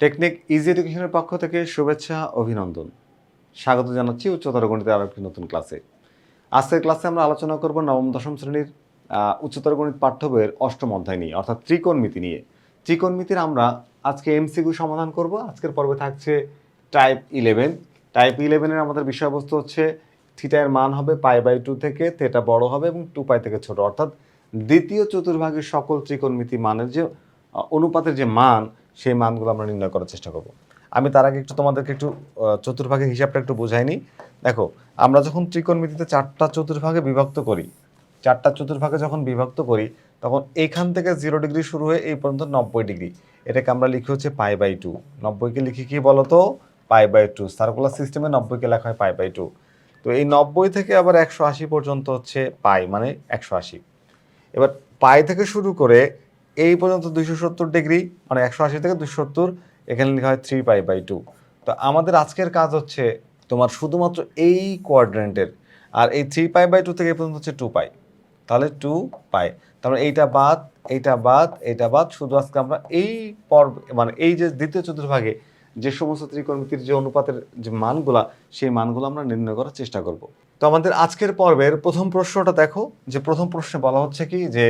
Technique easy এডুকেশনের পক্ষ থেকে শুভেচ্ছা, অভিনন্দন। স্বাগত জানাচ্ছি উচ্চতর গণিতের আরও একটি নতুন ক্লাসে। আজকের ক্লাসে আমরা আলোচনা করব নবম, দশম শ্রেণির উচ্চতর গণিত পাঠ্য বইয়ের অষ্টম অধ্যায় নিয়ে, অর্থাৎ ত্রিকোণমিতি নিয়ে। ত্রিকোণমিতির আমরা আজকে এমসিকিউ সমাধান করব। আজকের পর্বে থাকছে টাইপ ইলেভেন টাইপ ইলেভেনের আমাদের বিষয়বস্তু হচ্ছে থিটার মান হবে পাই বাই টু থেকে থেটা বড় হবে এবং টু পাই থেকে ছোট। অর্থাৎ দ্বিতীয় চতুর্ভাগের সকল ত্রিকোণমিতি মানের যে অনুপাতের যে মান সেই মানগুলো আমরা নির্ণয় করার চেষ্টা করব। আমি তার আগে একটু তোমাদেরকে একটু আহ, চতুর্ভাগের হিসাবটা একটু বোঝাই নিই দেখো আমরা যখন ত্রিকোণমিতিতে চারটা চতুর্ভাগে বিভক্ত করি চারটা চতুর্ভাগে যখন বিভক্ত করি তখন এইখান থেকে জিরো ডিগ্রি শুরু হয়ে এই পর্যন্ত নব্বই ডিগ্রি। এটাকে আমরা লিখি হচ্ছে পাই বাই টু। নব্বইকে লিখি কি বলতো? Pi by two. সার্কুলার সিস্টেমে নব্বইকে লেখা হয় পাই বাই টু। তো এই নব্বই থেকে আবার একশো আশি পর্যন্ত হচ্ছে পাই মানে একশো আশি। এবার পাই থেকে শুরু করে এই পর্যন্ত দুইশো সত্তর ডিগ্রি মানে একশো আশি থেকে দুশো সত্তর, এখানে লেখা হয় থ্রি পাই বাই টু তো আমাদের আজকের কাজ হচ্ছে তোমার শুধুমাত্র এই কোয়াড্রেন্টের আর এই থ্রি পাই বাই টু থেকে এই পর্যন্ত হচ্ছে টু পাই তাহলে টু পাই তারপরে এইটা বাদ এইটা বাদ এইটা বাদ, শুধু আজকে আমরা এই পর্ব মানে এই যে দ্বিতীয় চতুর্ভাগে যে সমস্ত ত্রিকোণমিতির যে অনুপাতের যে মানগুলা, সেই মানগুলো আমরা নির্ণয় করার চেষ্টা করব। তো আমাদের আজকের পর্বের প্রথম প্রশ্নটা দেখো, যে প্রথম প্রশ্নে বলা হচ্ছে কি, যে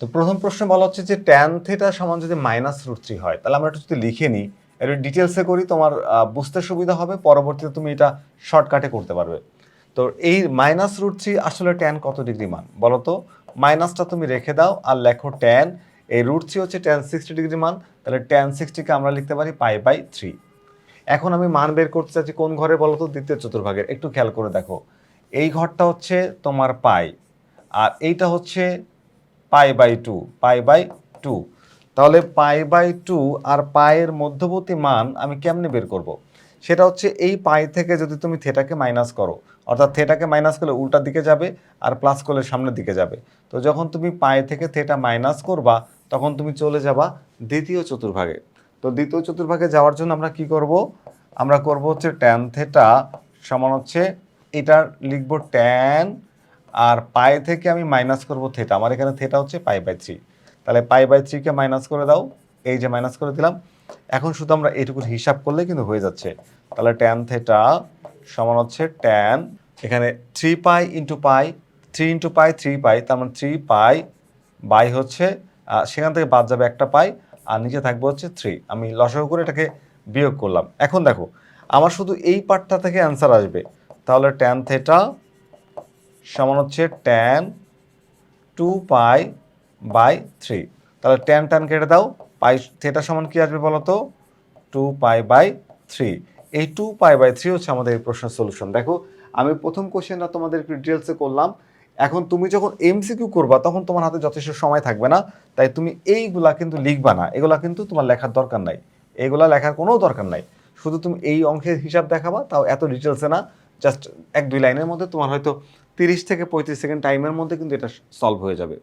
তো প্রথম প্রশ্ন বলা হচ্ছে যে ট্যান থেটা সমান যদি মাইনাস রুট থ্রি হয়, তাহলে আমরা একটু যদি লিখে নিই, একটু ডিটেলসে করি, তোমার বুঝতে সুবিধা হবে, পরবর্তীতে তুমি এটা শর্টকাটে করতে পারবে। তো এই মাইনাস রুট থ্রি আসলে ট্যান কত ডিগ্রি মান? বলো তো মাইনাসটা তুমি রেখে দাও আর লেখো ট্যান এই রুট থ্রি হচ্ছে ট্যান সিক্সটি ডিগ্রি মান, তাহলে ট্যান সিক্সটিকে আমরা লিখতে পারি পাই বাই থ্রি এখন আমি মান বের করতে চাচ্ছি কোন ঘরে, বলো তো, দ্বিতীয় চতুর্ভাগের, একটু খেয়াল করে দেখো। এই ঘরটা হচ্ছে তোমার পাই আর এইটা হচ্ছে pi by two, pi by two. তাহলে পাই বাই টু আর পায়ের মধ্যবর্তী মান আমি কেমনে বের করব। সেটা হচ্ছে এই পাই থেকে যদি তুমি থেটাকে মাইনাস করো, অর্থাৎ থেটাকে মাইনাস করলে উল্টার দিকে যাবে আর প্লাস করলে সামনের দিকে যাবে। তো যখন তুমি পাই থেকে থেটা মাইনাস করবা, তখন তুমি চলে যাবা দ্বিতীয় চতুর্ভাগে। তো দ্বিতীয় চতুর্ভাগে যাওয়ার জন্য আমরা কি করব? আমরা করব হচ্ছে ট্যান থেটা সমান হচ্ছে, এটার লিখব ট্যান আর পায়ে থেকে আমি মাইনাস করব থেটা আমার এখানে থেটা হচ্ছে পাই বাই থ্রি তাহলে পাই বাই থ্রিকে মাইনাস করে দাও। এই যে মাইনাস করে দিলাম। এখন শুধু আমরা এইটুকুর হিসাব করলে কিন্তু হয়ে যাচ্ছে। তাহলে ট্যান থেটা সমান হচ্ছে ট্যান এখানে three pi into pi three into pi three pi তার মানে থ্রি পাই বাই হচ্ছে সেখান থেকে বাদ যাবে একটা পাই আর নিচে থাকবে হচ্ছে থ্রি আমি লসাগু করে এটাকে বিয়োগ করলাম। এখন দেখো, আমার শুধু এই পার্টটা থেকে অ্যান্সার আসবে। তাহলে ট্যান থেটা সমান হচ্ছে tan two pi by three তাহলে ট্যান ট্যান কেটে দাও পাই থেটা সমান কি আসবে বলো তো? টু পাই বাই থ্রি এই টু পাই বাই থ্রি হচ্ছে আমাদের এই প্রশ্নের সলিউশন দেখো, আমি প্রথম কোশ্চেনটা তোমাদের একটু ডিটেলসে করলাম। এখন তুমি যখন এমসিকিউ করবা, তখন তোমার হাতে যথেষ্ট সময় থাকবে না। তাই তুমি এইগুলা কিন্তু লিখবা না। এগুলা কিন্তু তোমার লেখার দরকার নাই। এগুলা লেখার কোনো দরকার নাই। শুধু তুমি এই অঙ্কের হিসাব দেখাবা, তাও এত ডিটেলসে না। জাস্ট এক দুই লাইনের মধ্যে তোমার হয়তো তিরিশ থেকে পঁয়ত্রিশ সেকেন্ড টাইমের মধ্যে কিন্তু এটা সলভ হয়ে যাবে।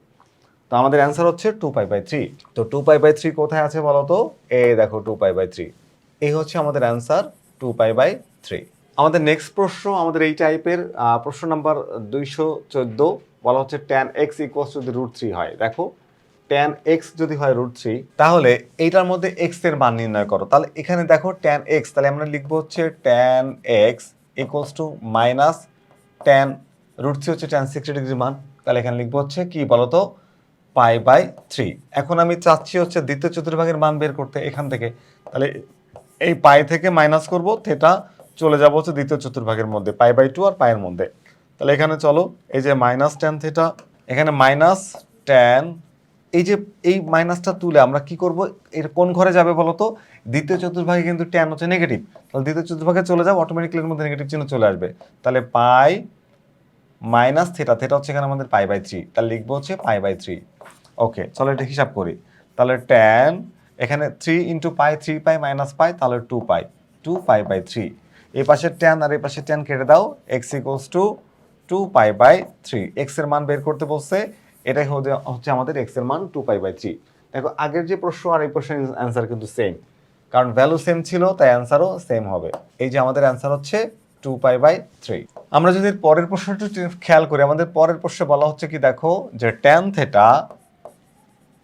তো আমাদের অ্যান্সার হচ্ছে টু পাই বাই থ্রি তো টু পাই বাই থ্রি কোথায় আছে বলো তো এই দেখো টু পাই বাই থ্রি এই হচ্ছে আমাদের answer two pi by three আমাদের নেক্সট প্রশ্ন, আমাদের এই টাইপের প্রশ্ন নাম্বার দুইশো চোদ্দ বলা হচ্ছে ট্যান এক্স ইকুয়ালস যদি রুট থ্রি হয়। দেখো ট্যান এক্স যদি হয় রুট থ্রি তাহলে এইটার মধ্যে এক্সের মান নির্ণয় করো। তাহলে এখানে দেখো ট্যান এক্স তাহলে আমরা লিখব হচ্ছে tan x equals to minus tan root three হচ্ছে ট্যান সিক্সটি ডিগ্রি মান। তাহলে এখানে লিখব হচ্ছে কি বলতো? Pi by three. এখন আমি চাচ্ছি হচ্ছে দ্বিতীয় চতুর্ভাগের মান বের করতে এখান থেকে। তাহলে এই পাই থেকে মাইনাস করব, থেটা চলে যাব হচ্ছে দ্বিতীয় চতুর্ভাগের মধ্যে, পাই বাই টু আর পায়ের মধ্যে। তাহলে এখানে চলো, এই যে মাইনাস ট্যান থেটা, এখানে মাইনাস ট্যান এই যে, এই মাইনাসটা তুলে আমরা কি করব? এর কোন ঘরে যাবে বলো তো দ্বিতীয় চতুর্ভাগে কিন্তু ট্যান হচ্ছে নেগেটিভ তাহলে দ্বিতীয় চতুর্ভাগে চলে যাও অটোমেটিকলি মধ্যে নেগেটিভ চিহ্ন চলে আসবে। তাহলে পাই মাইনাস থেটা থেটা হচ্ছে এখানে আমাদের পাই বাই থ্রি। তাহলে লিখব হচ্ছে পাই বাই থ্রি। ওকে, চলো এটা হিসাব করি। তাহলে ট্যান এখানে three into pi, three pi minus pi, তাহলে two pi. Two pi by three. এই পাশে ট্যান আর এই পাশে ট্যান কেটে দাও। X equals to two pi by three. এক্সের মান বের করতে বলছে, এটাই হচ্ছে আমাদের এক্সের মান টু পাই বাই থ্রি। দেখো, আগের যে প্রশ্ন আর এই প্রশ্নের অ্যান্সার কিন্তু সেম কারণ ভ্যালু সেম ছিল, তাই অ্যান্সারও সেম হবে। এই যে আমাদের অ্যান্সার হচ্ছে টু পাই বাই থ্রি আমরা যদি পরের প্রশ্নটা খেয়াল করি, আমাদের পরের প্রশ্নে বলা হচ্ছে কি, দেখো, যে ট্যান থেটা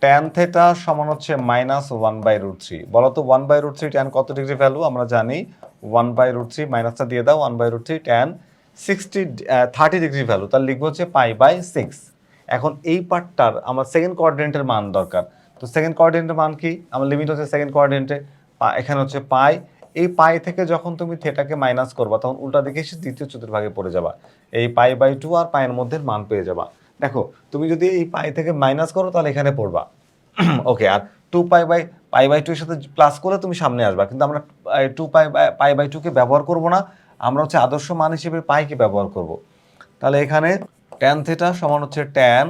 ট্যান থেটা সমান হচ্ছে minus one by root three বলো তো one by root three tan কত ডিগ্রি ভ্যালু আমরা জানি ওয়ান বাই রুট থ্রি মাইনাসটা দিয়ে দাও one by root three tan sixty thirty degree value তার লিখব হচ্ছে পাই বাই সিক্স এখন এই পার্টটার আমার সেকেন্ড কোয়ার্ডিনেন্টের মান দরকার। তো সেকেন্ড কোয়ার্ডিনেন্টের মান কি? আমার লিমিট হচ্ছে সেকেন্ড কোয়ার্ডিনেন্টে এখানে হচ্ছে পাই এই পাই থেকে যখন তুমি থেটাকে মাইনাস করবা, তখন উল্টা দিকে এসে দ্বিতীয় চতুর্ভাগে পড়ে যাবা। এই পাই বাই টু আর পায়ের মধ্যে মান পেয়ে যাবা। দেখো, তুমি যদি এই পাই থেকে মাইনাস করো, তাহলে এখানে পড়বা। ওকে আর two pi by pi by two এর সাথে প্লাস করলে তুমি সামনে আসবা। কিন্তু আমরা two pi by pi by টুকে ব্যবহার করব না। আমরা হচ্ছে আদর্শ মান হিসেবে পাইকে ব্যবহার করব। তাহলে এখানে ট্যান থেটা সমান হচ্ছে ট্যান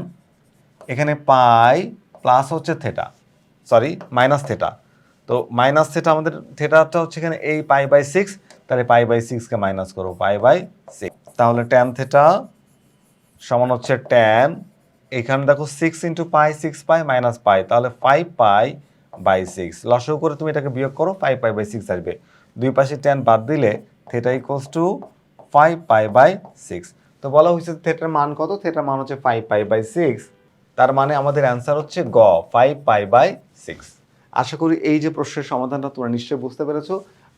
এখানে পাই প্লাস হচ্ছে থেটা সরি মাইনাস থেটা তো মাইনাস থেটা আমাদের থেটাটা হচ্ছে এখানে এই পাই বাই সিক্স তাহলে পাই বাই সিক্সকে মাইনাস করো পাই বাই সিক্স তাহলে ট্যান থেটা সমান হচ্ছে ট্যান এখানে দেখো six into pi six pi minus pi তাহলে ফাইভ পাই বাই সিক্স লসও করে তুমি এটাকে বিয়োগ করো ফাইভ পাই বাই সিক্স আসবে। দুই পাশে ট্যান বাদ দিলে theta equals to five pi by six তো বলা হয়েছে থেটার মান কত? থেটার মান হচ্ছে ফাইভ পাই বাই সিক্স তার মানে আমাদের অ্যান্সার হচ্ছে গ ফাইভ পাই বাই সিক্স আশা করি এই যে প্রশ্নের সমাধানটা তোমরা নিশ্চয়ই বুঝতে পেরেছ।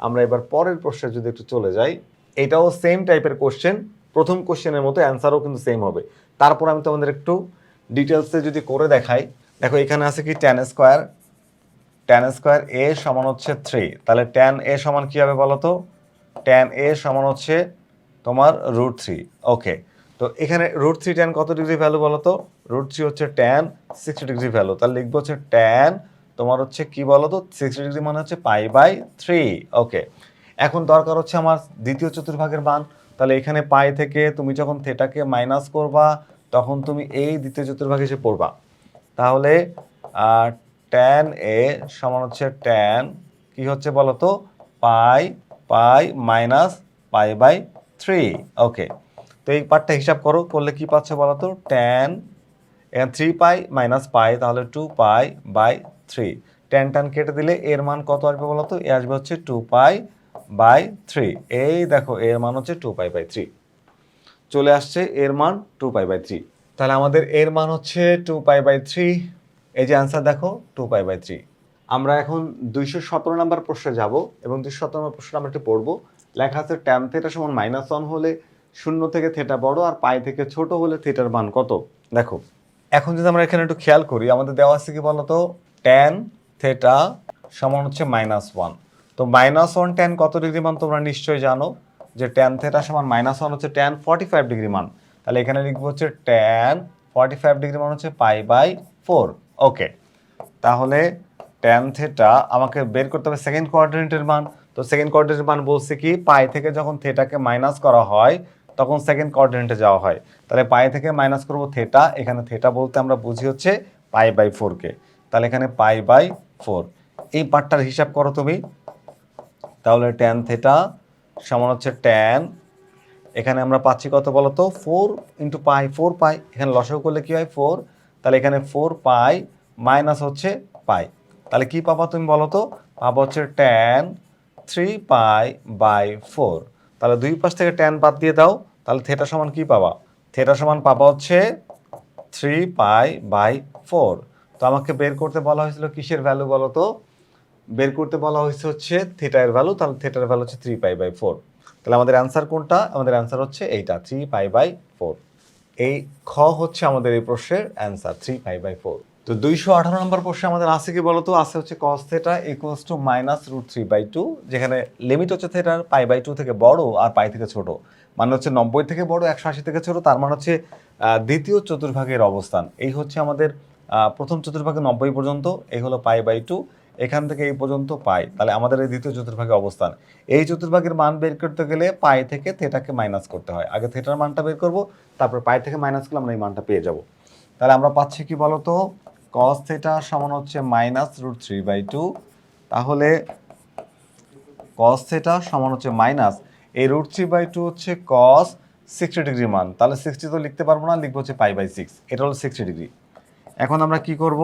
আমরা এবার পরের প্রশ্নে যদি একটু চলে যাই, এটাও সেম টাইপের কোশ্চেন প্রথম কোশ্চেনের মতো অ্যান্সারও কিন্তু সেম হবে। তারপর আমি তোমাদের একটু ডিটেলসে যদি করে দেখাই, দেখো এখানে আছে কি tan square tan square A সমান হচ্ছে থ্রি তাহলে ট্যান এ সমান কী হবে বলো তো? ট্যান এ সমান হচ্ছে তোমার রুট থ্রি ওকে তো এখানে রুট থ্রি ট্যান কত ডিগ্রি ভ্যালু বলো তো? রুট থ্রি হচ্ছে ট্যান সিক্সটি ডিগ্রি ভ্যালু তাহলে লিখব হচ্ছে ট্যান তোমার হচ্ছে কি বলো তো সিক্সটি ডিগ্রি মানে হচ্ছে পাই বাই থ্রি ওকে এখন দরকার হচ্ছে আমার দ্বিতীয় চতুর্ভাগের মান। তাহলে এখানে পাই থেকে তুমি যখন থেটাকে মাইনাস করবা, তখন তুমি এই দ্বিতীয় চতুর্ভাগ এসে পড়বা। তাহলে ট্যান এ সমান হচ্ছে ট্যান কি হচ্ছে বলো তো pi pi minus pi by three okay তো এই পার্টটা হিসাব করো, করলে কি পাচ্ছে বলো তো tan three pi minus pi তাহলে two pi by three ten tan কেটে দিলে এর মান কত আসবে বলো তো এ আসবে হচ্ছে টু পাই বাই থ্রি এই দেখো, এর মান হচ্ছে টু পাই বাই থ্রি চলে আসছে এর মান টু পাই বাই থ্রি তাহলে আমাদের এর মান হচ্ছে টু পাই বাই থ্রি এই যে অ্যান্সার দেখো টু পাই বাই থ্রি আমরা এখন দুইশো সতেরো নম্বর প্রশ্নে যাব এবং দুইশো সতেরো নম্বর প্রশ্ন আমরা একটু পড়ব। লেখা আছে ট্যান থেটা সমান মাইনাস ওয়ান হলে শূন্য থেকে থেটা বড় আর পাই থেকে ছোট হলে থেটার মান কত? দেখো, এখন যদি আমরা এখানে একটু খেয়াল করি, আমাদের দেওয়া আছে কি বলতো? ট্যান থেটা সমান হচ্ছে মাইনাস ওয়ান তো মাইনাস ওয়ান ট্যান কত ডিগ্রি মান তোমরা নিশ্চয়ই জানো? যে ট্যান থেটা সমান মাইনাস ওয়ান হচ্ছে ট্যান ফর্টি ফাইভ ডিগ্রি মান। তাহলে এখানে লিখব হচ্ছে ট্যান ফর্টি ফাইভ ডিগ্রি মান হচ্ছে পাই বাই ফোর ওকে তাহলে ট্যান থেটা আমাকে বের করতে হবে সেকেন্ড কোয়ার্ডিনেটের মান। তো সেকেন্ড কোয়ার্ডিনেটের মান বলছে কি পাই থেকে যখন থেটাকে মাইনাস করা হয়, তখন সেকেন্ড কোয়ার্ডিনেটে যাওয়া হয়। তাহলে পাই থেকে মাইনাস করব থেটা এখানে থেটা বলতে আমরা বুঝি হচ্ছে পাই বাই ফোরকে তাহলে এখানে পাই বাই ফোর। এই পার্টটার হিসাব করো তুমি। তাহলে ট্যান থেটা সমান হচ্ছে ট্যান এখানে আমরা পাচ্ছি কত বলো তো four into pi four pi এখানে লসাগু করলে কী হয়? ফোর তাহলে এখানে ফোর পাই মাইনাস হচ্ছে পাই তাহলে কি পাবা তুমি বলো তো পাবো হচ্ছে tan three pi by four তাহলে দুই পাশ থেকে ট্যান বাদ দিয়ে দাও। তাহলে থেটা সমান কি পাবা? থেটা সমান পাবা হচ্ছে থ্রি পাই বাই ফোর তো আমাকে বের করতে বলা হয়েছিল কিসের ভ্যালু বলো তো? বের করতে বলা হয়েছে হচ্ছে থিটার ভ্যালু তাহলে থিটার ভ্যালু হচ্ছে থ্রি পাই বাই ফোর তাহলে আমাদের অ্যান্সার কোনটা? আমাদের অ্যান্সার হচ্ছে এইটা থ্রি পাই বাই ফোর এই খ হচ্ছে আমাদের এই প্রশ্নের answer three pi by four তো দুইশো আঠারো নম্বর প্রশ্নে আমাদের আছে কি বলতো আছে হচ্ছে cos theta equals to minus root three by two যেখানে লিমিট হচ্ছে থেটার পাই বাই টু থেকে বড় আর পাই থেকে ছোট। মানে হচ্ছে নব্বই থেকে বড়, একশো আশি থেকে ছোট, তার মানে হচ্ছে দ্বিতীয় চতুর্ভাগের অবস্থান। এই হচ্ছে আমাদের প্রথম চতুর্ভাগে নব্বই পর্যন্ত, এই হলো পাই বাই টু। এখান থেকে এই পর্যন্ত পাই। তাহলে আমাদের এই দ্বিতীয় চতুর্ভাগে অবস্থান। এই চতুর্ভাগের মান বের করতে গেলে পাই থেকে থেটাকে মাইনাস করতে হয়। আগে থেটার মানটা বের করব, তারপর পাই থেকে মাইনাস করলে আমরা এই মানটা পেয়ে যাব। তাহলে আমরা পাচ্ছি কি বলতো? কস থেটা সমান হচ্ছে minus root three by two তাহলে কস থেটা সমান হচ্ছে মাইনাস এই রুট থ্রি বাই টু হচ্ছে কস সিক্সটি ডিগ্রি মান। তাহলে সিক্সটি তো লিখতে পারব না, লিখব হচ্ছে পাই বাই সিক্স এটা হলো সিক্সটি ডিগ্রি এখন আমরা কি করব?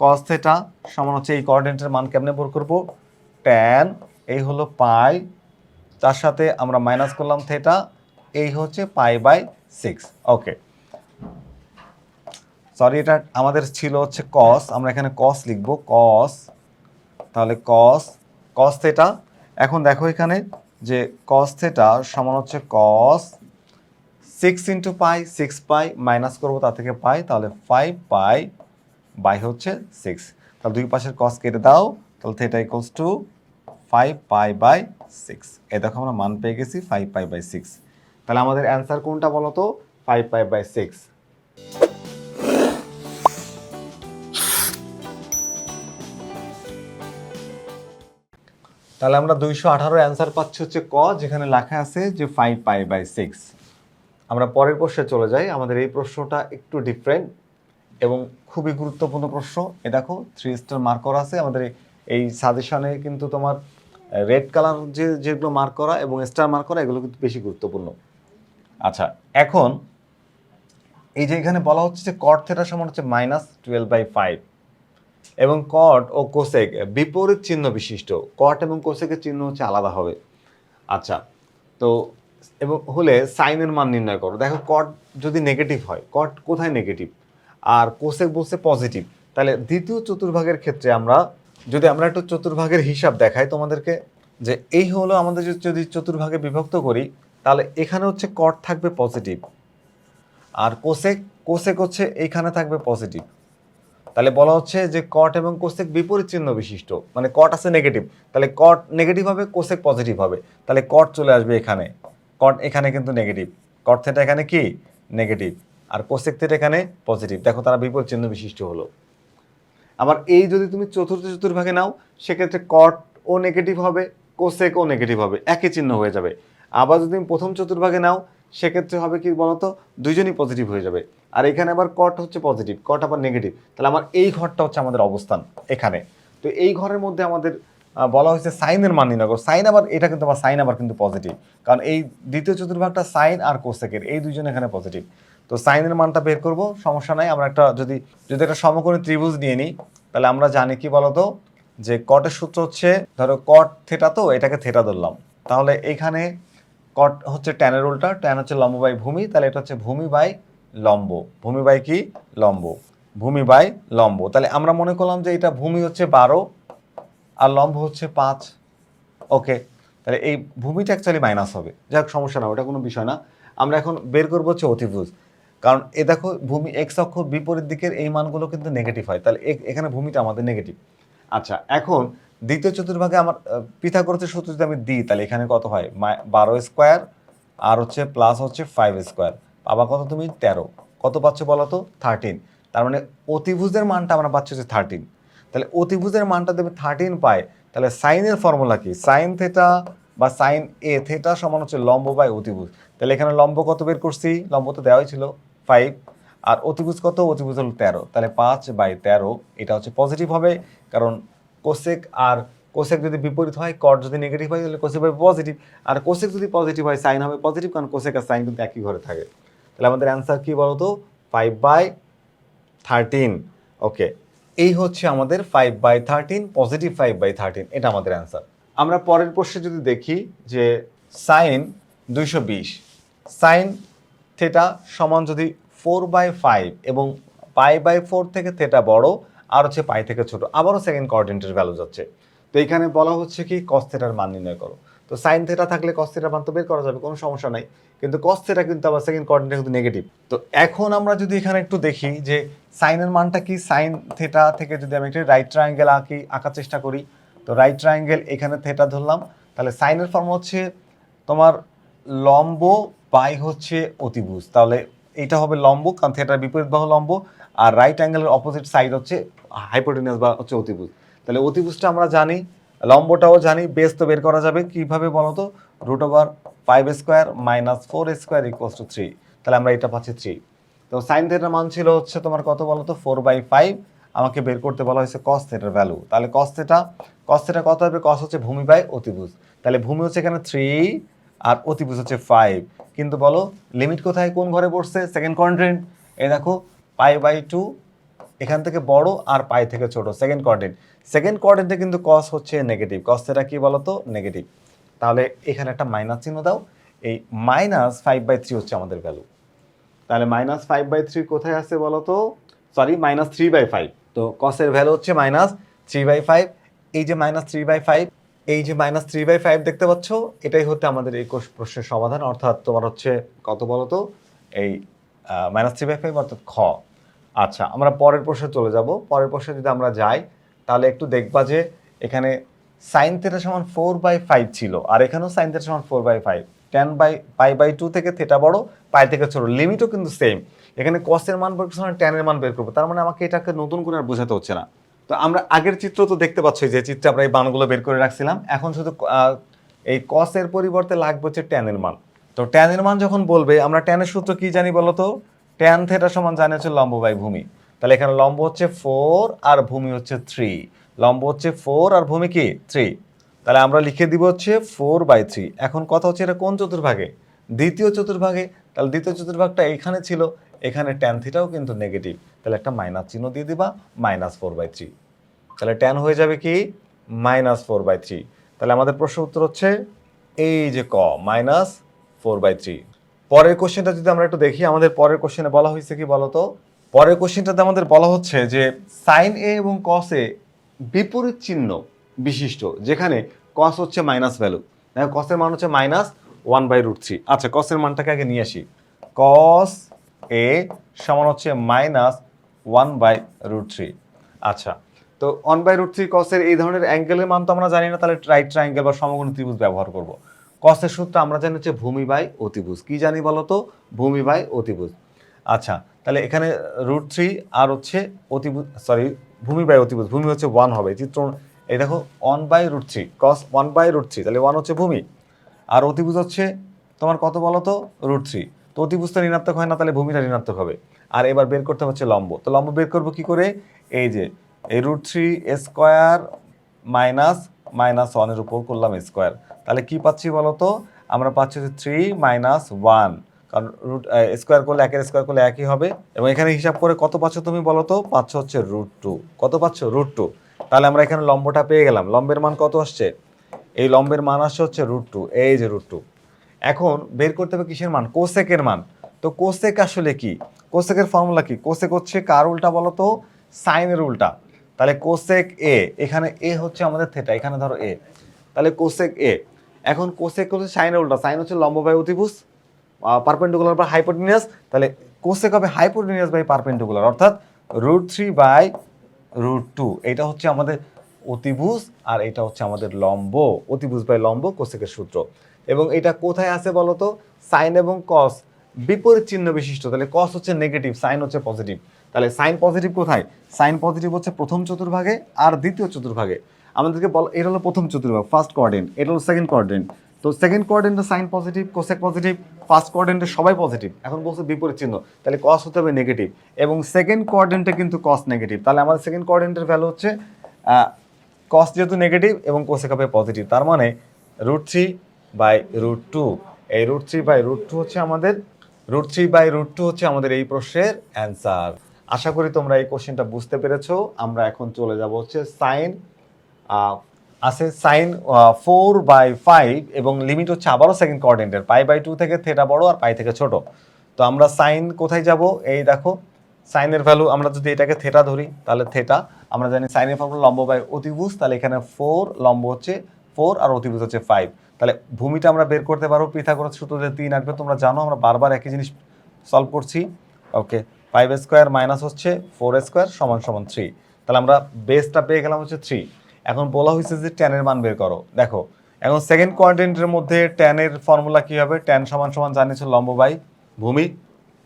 কস থেটা সমান হচ্ছে এই কোঅর্ডিনেটের মান কেমনে বের করব? ট্যান এই হলো পাই তার সাথে আমরা মাইনাস করলাম থেটা এই হচ্ছে pi by six okay sorry এটা আমাদের ছিল হচ্ছে কস আমরা এখানে কস লিখব কস তাহলে কস কস থেটা এখন দেখো এখানে যে কস থেটা সমান হচ্ছে cos six into pi six pi minus করব তা থেকে পাই তাহলে ফাইভ পাই বাই হচ্ছে সিক্স তাহলে দুই পাশের কস কেটে দাও, তাহলে theta equals to five pi by six এ দেখো আমরা মান পেয়ে গেছি ফাইভ পাই বাই সিক্স তাহলে আমাদের অ্যান্সার কোনটা বলো তো? ফাইভ পাই বাই সিক্স তাহলে আমরা দুইশো আঠারো অ্যান্সার পাচ্ছি হচ্ছে ক, যেখানে লেখা আছে যে ফাইভ পাই বাই সিক্স আমরা পরের প্রশ্নে চলে যাই। আমাদের এই প্রশ্নটা একটু ডিফারেন্ট এবং খুবই গুরুত্বপূর্ণ প্রশ্ন। এ দেখো থ্রি স্টার মার্ক করা আছে। আমাদের এই- এই সাজেশনে কিন্তু তোমার রেড কালার যে, যেগুলো মার্ক করা এবং স্টার মার্ক করা, এগুলো কিন্তু বেশি গুরুত্বপূর্ণ। আচ্ছা এখন এই যে এখানে বলা হচ্ছে যে কট থেটার সমান হচ্ছে মাইনাস টুয়েলভ বাই ফাইভ এবং কট ও কোসেক বিপরীত চিহ্ন বিশিষ্ট। কট এবং কোসেকের চিহ্ন হচ্ছে আলাদা হবে। আচ্ছা তো এবং হলে সাইনের মান নির্ণয় করো। দেখো কট যদি নেগেটিভ হয় কট কোথায় নেগেটিভ আর কোসেক বলছে পজিটিভ তাহলে দ্বিতীয় চতুর্ভাগের ক্ষেত্রে আমরা, যদি আমরা একটু চতুর্ভাগের হিসাব দেখাই তোমাদেরকে, যে এই হলো আমাদের যদি- যদি চতুর্ভাগে বিভক্ত করি, তাহলে এখানে হচ্ছে কট থাকবে পজিটিভ আর কোসেক কোসেক হচ্ছে এইখানে থাকবে পজিটিভ তাহলে বলা হচ্ছে যে কট এবং কোসেক বিপরীত চিহ্ন বিশিষ্ট। মানে কট আছে নেগেটিভ তাহলে কট নেগেটিভ হবে কোসেক পজিটিভ হবে। তাহলে কট চলে আসবে এখানে। কট এখানে কিন্তু নেগেটিভ কট থেটা এখানে কি? নেগেটিভ আর কোসেক থেটা এখানে পজিটিভ দেখো তারা বিপরীত চিহ্ন বিশিষ্ট হলো। আবার এই যদি তুমি চতুর্থ চতুর্ভাগে নাও, সেক্ষেত্রে কট ও নেগেটিভ হবে কোসেক ও নেগেটিভ হবে। একই চিহ্ন হয়ে যাবে। আবার যদি তুমি প্রথম চতুর্ভাগে নাও, সেক্ষেত্রে হবে কি বলতো? দুইজনই পজিটিভ হয়ে যাবে। আর এখানে আবার কট হচ্ছে পজিটিভ কট আবার নেগেটিভ তাহলে আমার এই ঘরটা হচ্ছে আমাদের অবস্থান, এখানে। তো এই ঘরের মধ্যে আমাদের বলা হয়েছে সাইনের মান নির্ণয় করো। সাইন আবার, এটা কিন্তু আবার সাইন আবার কিন্তু পজিটিভ কারণ এই দ্বিতীয় চতুর্ভাগটা সাইন আর কোসেকের, এই দুইজন এখানে পজিটিভ তো সাইনের মানটা বের করব, সমস্যা নাই। আমরা একটা যদি যদি একটা সমকোণী ত্রিভুজ নিয়ে নিই, তাহলে আমরা জানি কি বলতো? যে কটের সূত্র হচ্ছে, ধরো কট থেটা তো, এটাকে থেটা ধরলাম। তাহলে এইখানে কট হচ্ছে ট্যানের উল্টা ট্যান হচ্ছে লম্ব বাই ভূমি, তাহলে এটা হচ্ছে ভূমি বাই লম্ব। ভূমি বাই কি? লম্ব। ভূমি বাই লম্ব। তাহলে আমরা মনে করলাম যে এটা ভূমি হচ্ছে বারো আর লম্ব হচ্ছে পাঁচ। ওকে, তাহলে এই ভূমিটা অ্যাকচুয়ালি মাইনাস হবে। যাই হোক সমস্যা না, ওটা কোনো বিষয় না। আমরা এখন বের করব হচ্ছে অতিভুজ। কারণ এ দেখো, ভূমি এক্স অক্ষ বিপরীত দিকের এই মানগুলো কিন্তু নেগেটিভ হয়। তাহলে এখানে ভূমিটা আমাদের নেগেটিভ আচ্ছা এখন দ্বিতীয় চতুর্ভাগে আমার পিথাগোরাসের সূত্র যদি আমি দিই, তাহলে এখানে কত হয়? বারো স্কোয়ার আর হচ্ছে প্লাস হচ্ছে ফাইভ স্কোয়ার পাবা কত তুমি? তেরো। কত পাচ্ছ বলো তো? থার্টিন তার মানে অতিভুজের মানটা আমরা পাচ্ছি হচ্ছে থার্টিন তাহলে অতিভুজের মানটা দেবে থার্টিন পায় তাহলে সাইনের ফর্মুলা কি? সাইন থেটা বা সাইন এ থেটা সমান হচ্ছে লম্ব বাই অতিভুজ। তাহলে এখানে লম্ব কত বের করছি? লম্ব তো দেওয়াই ছিল ফাইভ আর অতিভুজ কত? অতিভুজ হলো তেরো। তাহলে পাঁচ বাই তেরো, এটা হচ্ছে পজিটিভ হবে। কারণ কোসেক আর কোসেক যদি বিপরীত হয় কট যদি নেগেটিভ হয়, তাহলে কোসেক হবে পজিটিভ আর কোসেক যদি পজিটিভ হয় সাইন হবে পজিটিভ কারণ কোসেক আর সাইন কিন্তু একই ঘরে থাকে। তাহলে আমাদের অ্যান্সার কি বলতো? ফাইভ বাই থার্টিন ওকে এই হচ্ছে আমাদের five by thirteen positive five by thirteen এটা আমাদের অ্যান্সার আমরা পরের প্রশ্নে যদি দেখি যে সাইন দুইশো বিশ সাইন থেটা সমান যদি ফোর বাই ফাইভ এবং পাই বাই ফোর থেকে থেটা বড়, আর হচ্ছে পাই থেকে ছোট, আবারও সেকেন্ড কোঅর্ডিনেটের ভ্যালু যাচ্ছে। তো এখানে বলা হচ্ছে কি কস থেটার মান নির্ণয় করো। তো সাইন থেটা থাকলে কস থেটার মান তো বের করা যাবে, কোনো সমস্যা নাই। কিন্তু কস থেটা কিন্তু আবার সেকেন্ড কোঅর্ডিনেট কিন্তু নেগেটিভ তো এখন আমরা যদি এখানে একটু দেখি যে সাইনের মানটা কি? সাইন থেটা থেকে যদি আমি একটা রাইট ট্রায়াঙ্গেল আঁকি, আঁকার চেষ্টা করি, তো রাইট ট্রায়াঙ্গেল এখানে থেটা ধরলাম। তাহলে সাইনের ফর্ম হচ্ছে তোমার লম্ব বাই হচ্ছে অতিভুজ। তাহলে এইটা হবে লম্ব, কারণ থেটার বিপরীত বাহু লম্ব, আর রাইট অ্যাঙ্গেলের অপোজিট সাইড হচ্ছে হাইপোটেনিয়াস বা হচ্ছে অতিভুজ। তাহলে অতিভুজটা আমরা জানি লম্বটাও জানি বেস তো বের করা যাবে। কীভাবে বলো তো root over five square minus four square equals to three তাহলে আমরা এটা পাচ্ছি থ্রি তো সাইন থেটার মান ছিল হচ্ছে তোমার কত বলো তো ফোর বাই ফাইভ আমাকে বের করতে বলা হয়েছে কস থেটার ভ্যালু তাহলে কস থেটা কস থেটা কত হবে? কস হচ্ছে ভূমি বাই অতিভুজ। তাহলে ভূমি হচ্ছে এখানে থ্রি আর অতিভুজ হচ্ছে ফাইভ কিন্তু বলো লিমিট কোথায়? কোন ঘরে পড়ছে সেকেন্ড কোয়াড্রেন্ট এই দেখো পাই বাই টু এখান থেকে বড় আর পাই থেকে ছোট সেকেন্ড কোয়াড্রেন্ট সেকেন্ড কোয়াড্রেন্টে কিন্তু কস হচ্ছে নেগেটিভ কস থেটা কি বলো তো নেগেটিভ তাহলে এখানে একটা মাইনাস চিহ্ন দাও। এই মাইনাস ফাইভ বাই থ্রি হচ্ছে আমাদের ভ্যালু তাহলে মাইনাস ফাইভ বাই থ্রি কোথায় আছে বলো তো sorry minus three by five তো কসের ভ্যালু হচ্ছে মাইনাস থ্রি বাই ফাইভ এই যে মাইনাস থ্রি বাই ফাইভ এই যে মাইনাস থ্রি বাই ফাইভ দেখতে পাচ্ছ, এটাই হচ্ছে আমাদের এই প্রশ্নের সমাধান। অর্থাৎ তোমার হচ্ছে কত বলো তো এই মাইনাস থ্রি বাই ফাইভ অর্থাৎ খ। আচ্ছা আমরা পরের প্রশ্নে চলে যাব। পরের প্রশ্নে যদি আমরা যাই, তাহলে একটু দেখবা যে এখানে সাইন থেটা সমান ফোর বাই ফাইভ ছিল, আর এখানেও সাইন থেটা সমান four by five ten by pi by two থেকে থেটা বড় পাই থেকে ছোট লিমিটও কিন্তু সেম এখানে কসের মান বের করতে টেনের মান বের করব। তার মানে আমাকে এটাকে নতুন করে আর বোঝাতে হচ্ছে না। তো আমরা আগের চিত্র তো দেখতে পাচ্ছি যে চিত্রে আমরা এই মানগুলো বের করে রাখছিলাম। এখন শুধু এই কসের পরিবর্তে লাগবে হচ্ছে ট্যানের মান। তো ট্যানের মান যখন বলবে, আমরা ট্যানের সূত্র কি জানি বলো তো ট্যান থেটা সমান জানি হচ্ছে লম্ব বাই ভূমি। তাহলে এখানে লম্ব হচ্ছে ফোর আর ভূমি হচ্ছে থ্রি লম্ব হচ্ছে ফোর আর ভূমি কি? থ্রি তাহলে আমরা লিখে দিব হচ্ছে ফোর বাই থ্রি এখন কথা হচ্ছে এটা কোন চতুর্ভাগে? দ্বিতীয় চতুর্ভাগে। তাহলে দ্বিতীয় চতুর্ভাগটা এখানে ছিল, এখানে ট্যান থিটাও কিন্তু নেগেটিভ তাহলে একটা মাইনাস চিহ্ন দিয়ে দিবা মাইনাস ফোর বাই থ্রি তাহলে ট্যান হয়ে যাবে কি? মাইনাস ফোর বাই থ্রি তাহলে আমাদের প্রশ্ন উত্তর হচ্ছে এই যে ক মাইনাস ফোর বাই থ্রি পরের কোশ্চেনটা যদি আমরা একটু দেখি, আমাদের পরের কোশ্চেনে বলা হয়েছে কি বলতো? পরের কোশ্চেনটাতে আমাদের বলা হচ্ছে যে সাইন এ এবং কস এ বিপরীত চিহ্ন বিশিষ্ট, যেখানে কস হচ্ছে মাইনাস ভ্যালু কসের মান হচ্ছে minus one by root three আচ্ছা কসের মানটাকে আগে নিয়ে আসি। কস এ সমান হচ্ছে minus one by root three আচ্ছা তো ওয়ান বাই রুট থ্রি কসের এই ধরনের অ্যাঙ্গেলের মান তো আমরা জানি না, তাহলে রাইট ট্রায়াঙ্গেল বা সমকোণ ত্রিভুজ ব্যবহার করব। কসের সূত্র আমরা জানি হচ্ছে ভূমি বাই অতিভুজ। কি জানি বলো তো ভূমি বাই অতিভুজ। আচ্ছা তাহলে এখানে রুট থ্রি আর হচ্ছে অতিভুজ সরি ভূমি বাই অতিভুজ, ভূমি হচ্ছে ওয়ান হবে। চিত্র, এই দেখো one by root three cos one by root three তাহলে ওয়ান হচ্ছে ভূমি। আর অতিভুজ হচ্ছে তোমার কত বলো তো রুট থ্রি তো অতিভুজটা ঋণাত্মক হয় না, তাহলে ভূমিটা ঋণাত্মক হবে। আর এবার বের করতে হচ্ছে লম্ব। তো লম্ব বের করব কি করে? এই যে, এই root three square minus minus ওয়ানের উপর করলাম স্কোয়ার তাহলে কি পাচ্ছি বলো তো আমরা পাচ্ছি হচ্ছে থ্রি মাইনাস ওয়ান কারণ রুট স্কোয়ার করলে একের স্কোয়ার করলে একই হবে। এবং এখানে হিসাব করে কত পাচ্ছ তুমি বলো তো পাচ্ছ হচ্ছে রুট টু কত পাচ্ছ? রুট টু তাহলে আমরা এখানে লম্বটা পেয়ে গেলাম। লম্বের মান কত আসছে? এই লম্বের মান আসছে হচ্ছে রুট টু এই যে রুট টু এখন বের করতে হবে কিসের মান? কোসেকের মান। তো কোসেক আসলে কি? কোসেকের ফর্মুলা কি? কোসেক হচ্ছে কার উল্টা বলো তো সাইনের উল্টা। তাহলে কোসেক এ এখানে এ হচ্ছে আমাদের থেটা এখানে ধরো এ তাহলে কোসেক এ এখন কোসেক হচ্ছে সাইনের উল্টা সাইন হচ্ছে লম্ব বাই অতিভুজ পারপেন্ডিকুলার বা হাইপোটেনিয়াস তাহলে কোসেক হবে হাইপোটেনিয়াস বাই পারপেন্ডিকুলার অর্থাৎ root three by root two এটা হচ্ছে আমাদের অতিভুজ আর এটা হচ্ছে আমাদের লম্ব, অতিভুজ বাই লম্ব কোসেকের সূত্র। এবং এটা কোথায় আছে বলতো? সাইন এবং কস বিপরীত চিহ্ন বিশিষ্ট, তাহলে কস হচ্ছে নেগেটিভ সাইন হচ্ছে পজিটিভ তাহলে সাইন পজিটিভ কোথায়? সাইন পজিটিভ হচ্ছে প্রথম চতুর্ভাগে আর দ্বিতীয় চতুর্ভাগে। আমাদেরকে বল, এটা হলো প্রথম চতুর্ভাগ ফার্স্ট কোয়ার্ডেন্ট এটা হলো সেকেন্ড কোয়ার্ডেন্ট তো second কোয়ার্ডেন্টে sine positive cosec positive first কোয়ার্ডেন্টে সবাই পজিটিভ। এখন বলছে বিপরীত চিহ্ন, তাহলে কস হতে হবে নেগেটিভ এবং সেকেন্ড কোয়ার্ডেন্টে কিন্তু কস নেগেটিভ তাহলে আমাদের সেকেন্ড কোয়ার্ডেন্টের ভ্যালু হচ্ছে কস যেহেতু নেগেটিভ এবং কোসেক হবে পজিটিভ তার মানে root three by root two এই root three by root two হচ্ছে আমাদের root three by root two হচ্ছে আমাদের এই প্রশ্নের অ্যান্সার আশা করি তোমরা এই কোশ্চেনটা বুঝতে পেরেছ। আমরা এখন চলে যাব হচ্ছে সাইন আছে সাইন ফোর বাই ফাইভ এবং লিমিট হচ্ছে আবারও সেকেন্ড কোয়ার্ডেন্টের পাই বাই টু থেকে থেটা বড় আর পাই থেকে ছোট। তো আমরা সাইন কোথায় যাব? এই দেখো, সাইনের ভ্যালু আমরা যদি এটাকে থেটা ধরি, তাহলে থেটা, আমরা জানি সাইনের ফর্মুলা লম্ব বাই অতিভুজ, তাহলে এখানে ফোর লম্ব হচ্ছে ফোর আর অতিভুজ হচ্ছে ফাইভ। তাহলে ভূমিটা আমরা বের করতে পারব, পিথাগোরাস সূত্র যে তিন আসবে তোমরা জানো, আমরা বারবার একই জিনিস সলভ করছি। ওকে ফাইভ স্কোয়ার মাইনাস হচ্ছে ফোর স্কোয়ার সমান সমান থ্রি তাহলে আমরা বেসটা পেয়ে গেলাম হচ্ছে থ্রি এখন বলা হয়েছে যে ট্যানের মান বের করো। দেখো, এখন সেকেন্ড কোয়ার্ডেন্টের মধ্যে ট্যানের ফর্মুলা কী হবে? ট্যান সমান সমান জানিয়েছে লম্ব বাই ভূমি।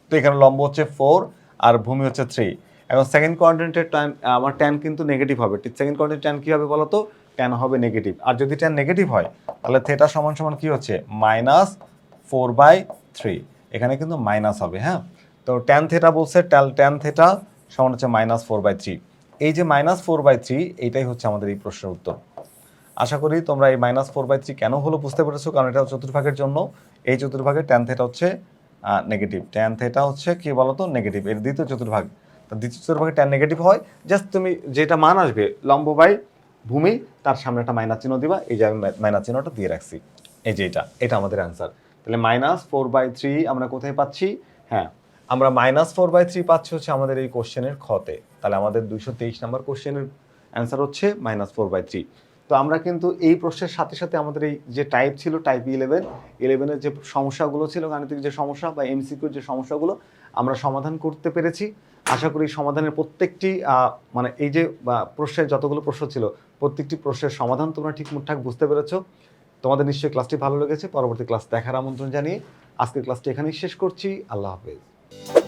তো এখানে লম্ব হচ্ছে ফোর আর ভূমি হচ্ছে থ্রি এখন সেকেন্ড কোয়ার্ডেন্টের ট্যান আমার ট্যান কিন্তু নেগেটিভ হবে। সেকেন্ড কোয়ার্ডেন্ট ট্যান কী হবে বলো তো ট্যান হবে নেগেটিভ আর যদি ট্যান নেগেটিভ হয়, তাহলে থেটা সমান সমান কী হচ্ছে? মাইনাস ফোর বাই থ্রি এখানে কিন্তু মাইনাস হবে হ্যাঁ? তো ট্যান থেটা বলছে ট্যান থেটা সমান হচ্ছে মাইনাস ফোর বাই থ্রি এই যে মাইনাস ফোর বাই থ্রি এইটাই হচ্ছে আমাদের এই প্রশ্নের উত্তর। আশা করি তোমরা এই মাইনাস ফোর বাই থ্রি কেন হলো বুঝতে পেরেছ? কারণ এটা চতুর্ভাগের জন্য। এই চতুর্ভাগে ট্যান থেটা হচ্ছে নেগেটিভ ট্যান থেটা হচ্ছে কি বলতো? নেগেটিভ এর দ্বিতীয় চতুর্ভাগ। দ্বিতীয় চতুর্ভাগে ট্যান নেগেটিভ হয়। জাস্ট তুমি যেটা মান আসবে, লম্ব বাই ভূমি, তার সামনে একটা মাইনাস চিহ্ন দিবা। এই যে আমি মাইনাস চিহ্নটা দিয়ে রাখছি। এই যে এটা এটা আমাদের অ্যান্সার তাহলে মাইনাস ফোর বাই থ্রি আমরা কোথায় পাচ্ছি? হ্যাঁ আমরা মাইনাস ফোর বাই থ্রি পাচ্ছি হচ্ছে আমাদের এই কোশ্চেনের খতে তাহলে আমাদের দুইশো তেইশ নাম্বার কোশ্চেনের অ্যান্সার হচ্ছে মাইনাস ফোর বাই থ্রি তো আমরা কিন্তু এই প্রশ্নের সাথে সাথে আমাদের এই যে টাইপ ছিল টাইপ ইলেভেন ইলেভেনের যে সমস্যাগুলো ছিল, গাণিতিক যে সমস্যা বা এমসিকিউর যে সমস্যাগুলো, আমরা সমাধান করতে পেরেছি। আশা করি সমাধানের প্রত্যেকটি মানে এই যে প্রশ্নের যতগুলো প্রশ্ন ছিল, প্রত্যেকটি প্রশ্নের সমাধান তোমরা ঠিক ঠিকঠাক বুঝতে পেরেছ। তোমাদের নিশ্চয়ই ক্লাসটি ভালো লেগেছে। পরবর্তী ক্লাস দেখার আমন্ত্রণ জানিয়ে আজকের ক্লাসটি এখানেই শেষ করছি। আল্লাহ হাফেজ। you